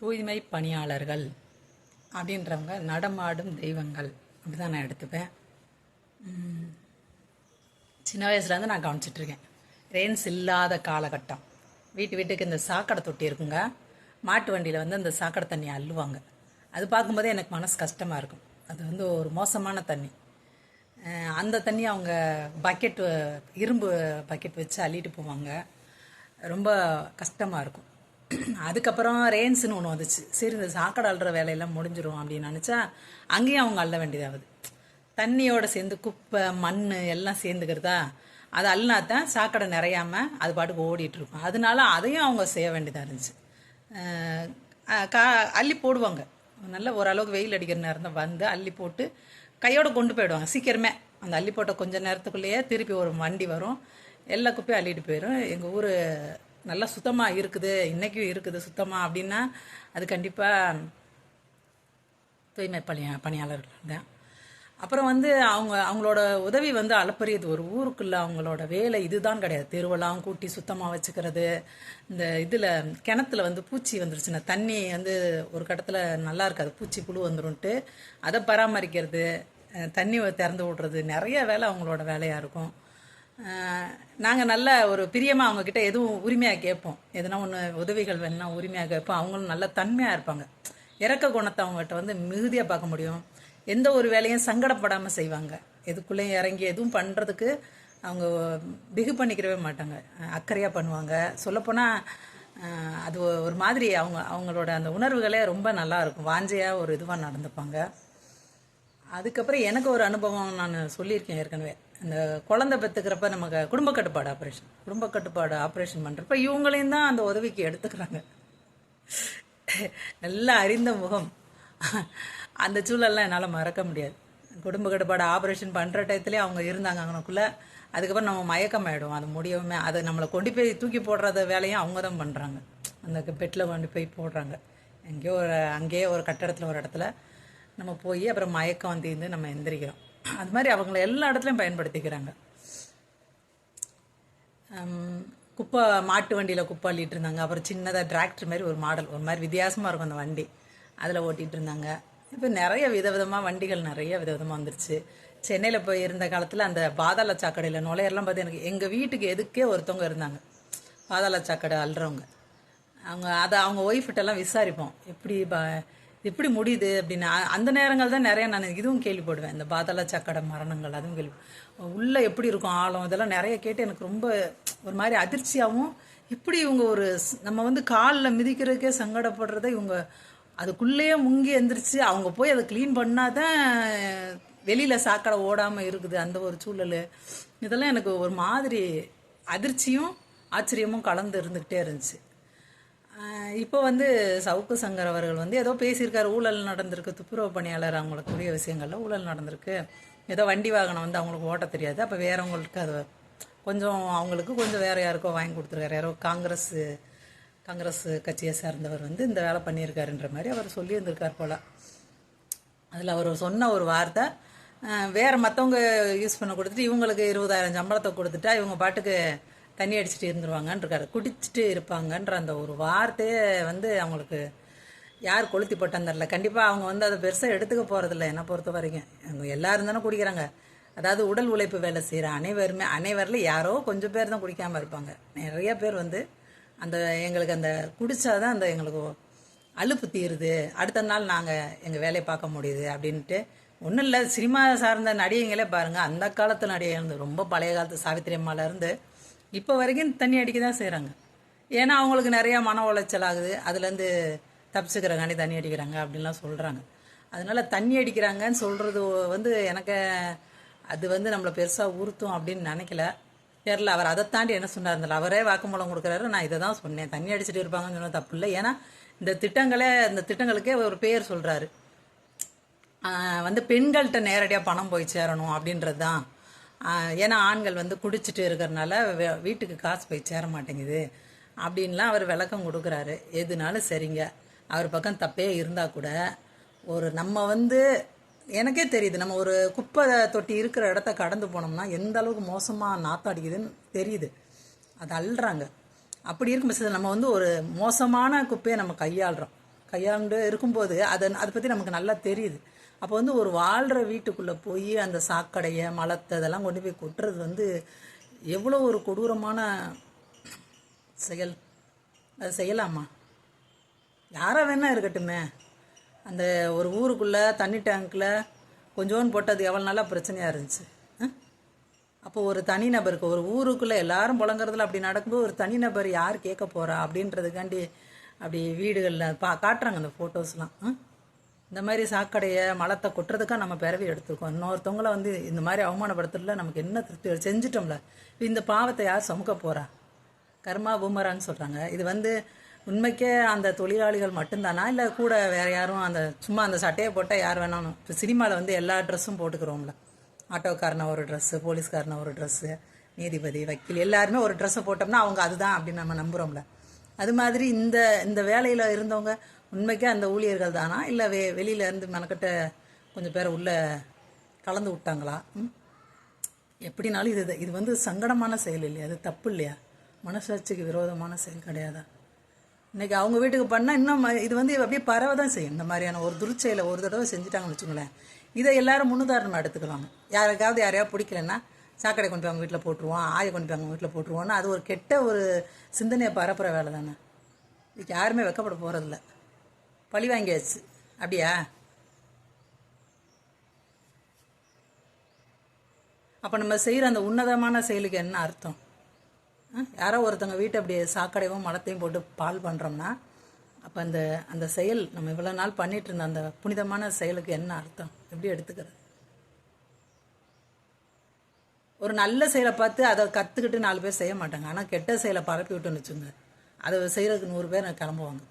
தூய்மை பணியாளர்கள் அப்படின்றவங்க நடமாடும் தெய்வங்கள். அப்படி தான் நான் எடுத்துப்பேன். சின்ன வயசுலேருந்து நான் கவனிச்சிட்ருக்கேன் ரெயின்ஸ் இல்லாத காலகட்டம். வீட்டு வீட்டுக்கு இந்த சாக்கடை தொட்டி இருக்குங்க. மாட்டு வண்டியில் வந்து அந்த சாக்கடை தண்ணி அள்ளுவாங்க. அது பார்க்கும்போதே எனக்கு மனசு கஷ்டமாக இருக்கும். அது வந்து ஒரு மோசமான தண்ணி. அந்த தண்ணி அவங்க பக்கெட் இரும்பு பக்கெட் வச்சு அள்ளிட்டு போவாங்க. ரொம்ப கஷ்டமாக இருக்கும். அதுக்கப்புறம் ரேன்ஸ்னு ஒன்று வந்துச்சு. சரி இந்த சாக்கடை அள்ளுற வேலையெல்லாம் முடிஞ்சிரும் அப்படின்னு நினச்சா அங்கேயும் அவங்க அள்ள வேண்டியதாகுது தண்ணியோட சேர்ந்து குப்பை மண் எல்லாம் சேர்ந்துக்கிறதா? அது அள்ளினாத்தான் சாக்கடை நிறையாமல் அது பாட்டுக்கு ஓடிட்டு இருக்கும். அதனால அதையும் அவங்க செய்ய வேண்டியதாக இருந்துச்சு. கா அள்ளி போடுவாங்க. நல்ல ஓரளவுக்கு வெயில் அடிக்கிற நேரம் தான் வந்து அள்ளி போட்டு கையோட கொண்டு போயிடுவாங்க. சீக்கிரமே. அந்த அள்ளி போட்ட கொஞ்ச நேரத்துக்குள்ளேயே திருப்பி ஒரு வண்டி வரும். எல்லா குப்பையும் அள்ளிட்டு போயிடும் எங்கள் ஊர் நல்லா சுத்தமாக இருக்குது இன்றைக்கும் இருக்குது சுத்தமாக அப்படின்னா அது கண்டிப்பாக தூய்மை பணியா பணியாளர்கள் தான் அப்புறம் வந்து அவங்க அவங்களோட உதவி வந்து அளப்பரியது. ஒரு ஊருக்குள்ள அவங்களோட வேலை இதுதான் கிடையாது. தெருவெல்லாம் கூட்டி சுத்தமாக வச்சுக்கிறது. இந்த இதில் கிணத்துல வந்து பூச்சி வந்துருச்சுன்னா தண்ணி வந்து ஒரு கட்டத்தில் நல்லா இருக்காது. பூச்சி புழு வந்துடும்ட்டு அதை பராமரிக்கிறது தண்ணி திறந்து விடுறது. நிறைய வேலை அவங்களோட வேலையாக இருக்கும். நாங்கள் நல்ல ஒரு பிரியமாக அவங்கக்கிட்ட எதுவும் உரிமையாக கேட்போம். எதுனா ஒன்று உதவிகள் வேணும்னா உரிமையாக கேட்போம். அவங்களும் நல்ல தன்மையாக இருப்பாங்க. இறக்க குணத்தை அவங்ககிட்ட வந்து மிகுதியாக பார்க்க முடியும். எந்த ஒரு வேலையும் சங்கடப்படாமல் செய்வாங்க. எதுக்குள்ளேயும் இறங்கி எதுவும் பண்ணுறதுக்கு அவங்க பிகு பண்ணிக்கிறவே மாட்டாங்க. அக்கறையாக பண்ணுவாங்க. சொல்லப்போனால் அது ஒரு மாதிரி அவங்க அவங்களோட அந்த உணர்வுகளே ரொம்ப நல்லா இருக்கும். வாஞ்சையாக ஒரு இதுவாக நடந்துப்பாங்க. அதுக்கப்புறம் எனக்கு ஒரு அனுபவம் நான் சொல்லியிருக்கேன் ஏற்கனவே. அந்த குழந்தை பெற்றுக்கிறப்ப நமக்கு குடும்ப கட்டுப்பாடு ஆப்ரேஷன் குடும்ப கட்டுப்பாடு ஆப்ரேஷன் பண்ணுறப்ப இவங்களையும் தான் அந்த உதவிக்கு எடுத்துக்கிறாங்க. நல்லா அறிந்த முகம். அந்த சூழல்லாம் என்னால் மறக்க முடியாது. குடும்ப கட்டுப்பாடு ஆப்ரேஷன் பண்ணுற டயத்துலேயே அவங்க இருந்தாங்க அவனுக்குள்ளே அதுக்கப்புறம் நம்ம மயக்கம் ஆகிடும் அது முடியவுமே அதை நம்மளை கொண்டு போய் தூக்கி போடுறத வேலையும் அவங்க தான் பண்ணுறாங்க அந்த பெட்டில் கொண்டு போய் போடுறாங்க. எங்கேயோ ஒரு அங்கேயே ஒரு கட்டடத்தில் ஒரு இடத்துல நம்ம போய் அப்புறம் மயக்கம் தீர்ந்து நம்ம எந்திரிக்கிறோம். அது மாதிரி அவங்கள எல்லா இடத்துலையும் பயன்படுத்திக்கிறாங்க. குப்பை மாட்டு வண்டியில் குப்பை அள்ளிட்டு இருந்தாங்க. அப்புறம் சின்னதாக டிராக்டர் மாதிரி ஒரு மாடல் ஒரு மாதிரி வித்தியாசமாக இருக்கும் அந்த வண்டி. அதில் ஓட்டிகிட்டு இருந்தாங்க. இப்போ நிறைய விதவிதமாக வண்டிகள் நிறைய விதவிதமாக வந்துருச்சு. சென்னையில் போய் இருந்த காலத்தில் அந்த பாதாள சாக்கடையில் நுழையெல்லாம் பார்த்து எனக்கு எங்கள் வீட்டுக்கு எதுக்கே ஒருத்தவங்க இருந்தாங்க. பாதாள சாக்கடை அல்றவங்க அவங்க அதை அவங்க ஒய்ஃபிட்டெல்லாம் விசாரிப்போம். எப்படி ப எப்படி முடியுது அப்படின்னு. அந்த நேரங்கள் தான் நிறைய நான் இதுவும் கேள்விப்படுவேன். இந்த பாதாள சக்கடை மரணங்கள் அதுவும் கேள்வி. உள்ளே எப்படி இருக்கும் ஆழம்? இதெல்லாம் நிறைய கேட்டு எனக்கு ரொம்ப ஒரு மாதிரி அதிர்ச்சியாகவும் எப்படி இவங்க ஒரு நம்ம வந்து காலில் மிதிக்கிறதுக்கே சங்கடப்படுறதை இவங்க அதுக்குள்ளேயே முங்கி எந்திரிச்சு அவங்க போய் அதை க்ளீன் பண்ணால் தான் வெளியில் சாக்கடை ஓடாமல் இருக்குது அந்த ஒரு சூழல். இதெல்லாம் எனக்கு ஒரு மாதிரி அதிர்ச்சியும் ஆச்சரியமும் கலந்து இருந்துக்கிட்டே இருந்துச்சு. இப்போ வந்து சவுக்கு சங்கர் அவர்கள் வந்து ஏதோ பேசியிருக்காரு ஊழல் நடந்திருக்கு துப்புரவு பணியாளர் அவங்களுக்கு உரிய விஷயங்கள்ல ஊழல் நடந்திருக்கு. ஏதோ வண்டி வாகனம் வந்து அவங்களுக்கு ஓட்ட தெரியாது. அப்போ வேறவங்களுக்கு அது கொஞ்சம் அவங்களுக்கு கொஞ்சம் வேற யாருக்கோ வாங்கி கொடுத்துருக்காரு. யாரோ காங்கிரஸ் காங்கிரஸ் கட்சியை சேர்ந்தவர் வந்து இந்த வேலை பண்ணியிருக்காருன்ற மாதிரி அவர் சொல்லியிருந்திருக்கார் போல். அதில் அவர் சொன்ன ஒரு வார்த்தை வேறு மற்றவங்க யூஸ் பண்ண கொடுத்துட்டு இவங்களுக்கு இருபதாயிரம் சம்பளத்தை கொடுத்துட்டா இவங்க பாட்டுக்கு தண்ணி அடிச்சுட்டு இருந்துருவாங்கன்றிருக்காரு குடிச்சிட்டு இருப்பாங்கன்ற அந்த ஒரு வார்த்தையே வந்து அவங்களுக்கு யார் கொளுத்தி போட்டான்னு தெரில கண்டிப்பாக அவங்க வந்து அதை பெருசாக எடுத்துக்க போகிறதில்ல என்னை பொறுத்த வரைக்கும். அவங்க எல்லாரும் தானே குடிக்கிறாங்க. அதாவது உடல் உழைப்பு வேலை செய்கிற அனைவருமே அனைவரில் யாரோ கொஞ்சம் பேர் தான் குடிக்காமல் இருப்பாங்க. நிறைய பேர் வந்து அந்த எங்களுக்கு அந்த குடித்தாதான் அந்த எங்களுக்கு அலுப்பு தீருது. அடுத்த நாள் நாங்கள் எங்கள் வேலையை பார்க்க முடியுது அப்படின்ட்டு. ஒன்றும் இல்லை சினிமா சார்ந்த நடிகைங்களே பாருங்கள் அந்த காலத்து நடிகை இருந்து ரொம்ப பழைய காலத்து சாவித்திரி அம்மாவிலேருந்து இருந்து இப்போ வரைக்கும் தண்ணி அடிக்க தான் செய்கிறாங்க ஏன்னா அவங்களுக்கு நிறையா மன உளைச்சல் ஆகுது. அதுலேருந்து தப்பிச்சுக்கிறாங்காண்டி தண்ணி அடிக்கிறாங்க அப்படின்லாம் சொல்கிறாங்க அதனால தண்ணி அடிக்கிறாங்கன்னு சொல்கிறது வந்து எனக்கு அது வந்து நம்மளை பெருசாக உறுத்தும் அப்படின்னு நினைக்கல. தெரில அவர் அதை தாண்டி என்ன சொன்னார் இருந்தாலும் அவரே வாக்குமூலம் கொடுக்குறாரு. நான் இதை தான் சொன்னேன். தண்ணி அடிச்சிட்டு இருப்பாங்கன்னு சொன்னால் தப்பு இல்லை. ஏன்னா இந்த திட்டங்களே இந்த திட்டங்களுக்கே ஒரு பேர் சொல்கிறாரு வந்து பெண்கள்கிட்ட நேரடியாக பணம் போய் சேரணும் அப்படின்றது தான். ஏன்னா ஆண்கள் வந்து குடிச்சிட்டு இருக்கிறனால வே- வீட்டுக்கு காசு போய் சேர மாட்டேங்குது. அப்படின்லாம் அவர் விளக்கம் கொடுக்குறாரு. எதுனாலும் சரிங்க. அவர் பக்கம் தப்பே இருந்தால் கூட ஒரு நம்ம வந்து எனக்கே தெரியுது. நம்ம ஒரு குப்பை தொட்டி இருக்கிற இடத்த கடந்து போனோம்னா எந்த அளவுக்கு மோசமாக நாத்தம் அடிக்குதுன்னு தெரியுது. அது அள்ளுறாங்க அப்படி இருக்கும் பட்சத்தில் நம்ம வந்து ஒரு மோசமான குப்பையை நம்ம கையாளுறோம். கையாண்டு இருக்கும்போது அதை அதை பற்றி நமக்கு நல்லா தெரியுது. அப்போ வந்து ஒரு வாழ்கிற வீட்டுக்குள்ளே போய் அந்த சாக்கடையை மலத்தை இதெல்லாம் கொண்டு போய் கொட்டுறது வந்து எவ்வளோ ஒரு கொடூரமான செயல். அது செய்யலாமா? யாராக வேணால் இருக்கட்டுமே. அந்த ஒரு ஊருக்குள்ளே தண்ணி டேங்க்கில் கொஞ்சோன்னு போட்டது எவ்வளோ நாளாக பிரச்சனையாக இருந்துச்சு. ஆ? அப்போ ஒரு தனிநபருக்கு ஒரு ஊருக்குள்ளே எல்லாரும் புழங்குறதுல அப்படி நடக்கும்போது ஒரு தனிநபர் யார் கேட்க போகிறா அப்படின்றதுக்காண்டி அப்படி வீடுகளில் பா காட்டுறாங்க அந்த ஃபோட்டோஸ்லாம் இந்த மாதிரி சாக்கடையை மலத்தை கொட்டுறதுக்காக நம்ம பிறவி எடுத்துருக்கோம். இன்னொருத்தவங்கள வந்து இந்த மாதிரி அவமானப்படுத்துறதுல நமக்கு என்ன திருப்தி செஞ்சிட்டோம்ல. இந்த பாவத்தை யார் சுமக்க போகிறா கர்மா பூமரான்னு சொல்கிறாங்க இது வந்து உண்மைக்கே அந்த தொழிலாளிகள் மட்டும்தானா? இல்லை கூட வேறு யாரும் அந்த சும்மா அந்த சட்டையை போட்டால் யார் வேணாலும்? இப்போ சினிமாவில் வந்து எல்லா ட்ரெஸ்ஸும் போட்டுக்கிறோம்ல. ஆட்டோக்காரனை ஒரு ட்ரெஸ்ஸு போலீஸ்காரனை ஒரு ட்ரெஸ்ஸு நீதிபதி வக்கீல் எல்லாருமே ஒரு ட்ரெஸ்ஸை போட்டோம்னா அவங்க அதுதான் அப்படின்னு நம்ம நம்புகிறோம்ல அது மாதிரி இந்த இந்த வேலையில் இருந்தவங்க உண்மைக்கே அந்த ஊழியர்கள் தானா? இல்லை வெ வெளியில இருந்து மெனக்கிட்ட கொஞ்சம் பேரை உள்ளே கலந்து விட்டாங்களா? ம்? எப்படினாலும் இது இது வந்து சங்கடமான செயல் இல்லையா? அது தப்பு இல்லையா? மனசாட்சிக்கு விரோதமான செயல் கிடையாதா? இன்னைக்கு அவங்க வீட்டுக்கு பண்ணால் இன்னும் இது வந்து அப்படியே பரவ தான் செய்யும். இந்த மாதிரியான ஒரு துருச்செயலை ஒரு தடவை செஞ்சுட்டாங்கன்னு வச்சுங்களேன் இதை எல்லாரும் முன்னுதாரணமாக எடுத்துக்கலாம். யாருக்காவது யாரையாவது பிடிக்கலன்னா சாக்கடை கொண்டு போய் அவங்க வீட்டில் போட்டுருவோம் ஆயை கொண்டு போய் அவங்க வீட்டில் போட்டுருவோன்னு அது ஒரு கெட்ட ஒரு சிந்தனையை பரப்புகிற வேலை தானே. இதுக்கு யாருமே வெக்கப்பட போகிறதில்ல பழி வாங்கியாச்சு. அப்படியா? அப்போ நம்ம செய்கிற அந்த உன்னதமான செயலுக்கு என்ன அர்த்தம்? யாரோ ஒருத்தவங்க வீட்டை அப்படியே சாக்கடையும் மலத்தையும் போட்டு பால் பண்ணுறோம்னா அப்போ அந்த அந்த செயல் நம்ம இவ்வளோ நாள் பண்ணிட்டு இருந்த அந்த புனிதமான செயலுக்கு என்ன அர்த்தம்? எப்படி எடுத்துக்கிறது? ஒரு நல்ல செயலை பார்த்து அதை கற்றுக்கிட்டு நாலு பேர் செய்ய மாட்டாங்க. ஆனால் கெட்ட செயலை பரப்பி விட்டுன்னு வச்சுங்க அதை செய்கிறதுக்கு நூறு பேர் கிளம்புவாங்க.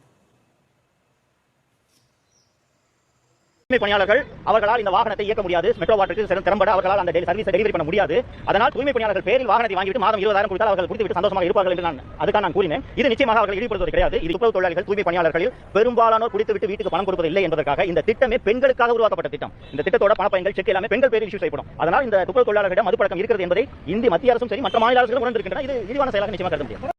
தூய்மை பணியாளர்கள் அவர்களால் இந்த வாகனத்தை இயக்க முடியாது. மெட்ரோ வாட்டருக்கு திறம்பட அவர்களால் அந்த சர்வீஸ் டெலிவரி பண்ண முடியாது. அதனால் தூய்மை பணியாளர்கள் பேரில் வாகனத்தை வாங்கிட்டு மாதம் இருபதாயிரம் கொடுத்தால் அவர்கள் குடித்துவிட்டு சந்தோஷமாக இருப்பார்கள் என்று நான் அதுக்காக நான் கூறினேன். இது நிச்சயமாக அவர்கள் ஈடுபடுவது கிடையாது. இது துப்புரவு தொழிலாளர்கள் தூய்மை பணியாளர்களில் பெரும்பாலானோர் குடித்துவிட்டு வீட்டுக்கு பணம் கொடுப்பதில்லை என்பதற்காக இந்த திட்டமே பெண்களுக்காக உருவாக்கப்பட்ட திட்டம். இந்த திட்டத்தோட பணப்பயன்கள் செக் எல்லாமே பெண்கள் பேரில் இஷ்யூ செய்யப்படும். அதனால் இந்த துப்புரவு தொழிலாளர்களிடம் மது பழக்கம் இருக்கிறது என்பதை இந்திய மத்திய அரசும் சரி மற்ற மாநில அரசுகளும் உணர்ந்திருக்கின்றன. இது விரிவான செயலாக நிச்சயமாக கருத முடியும்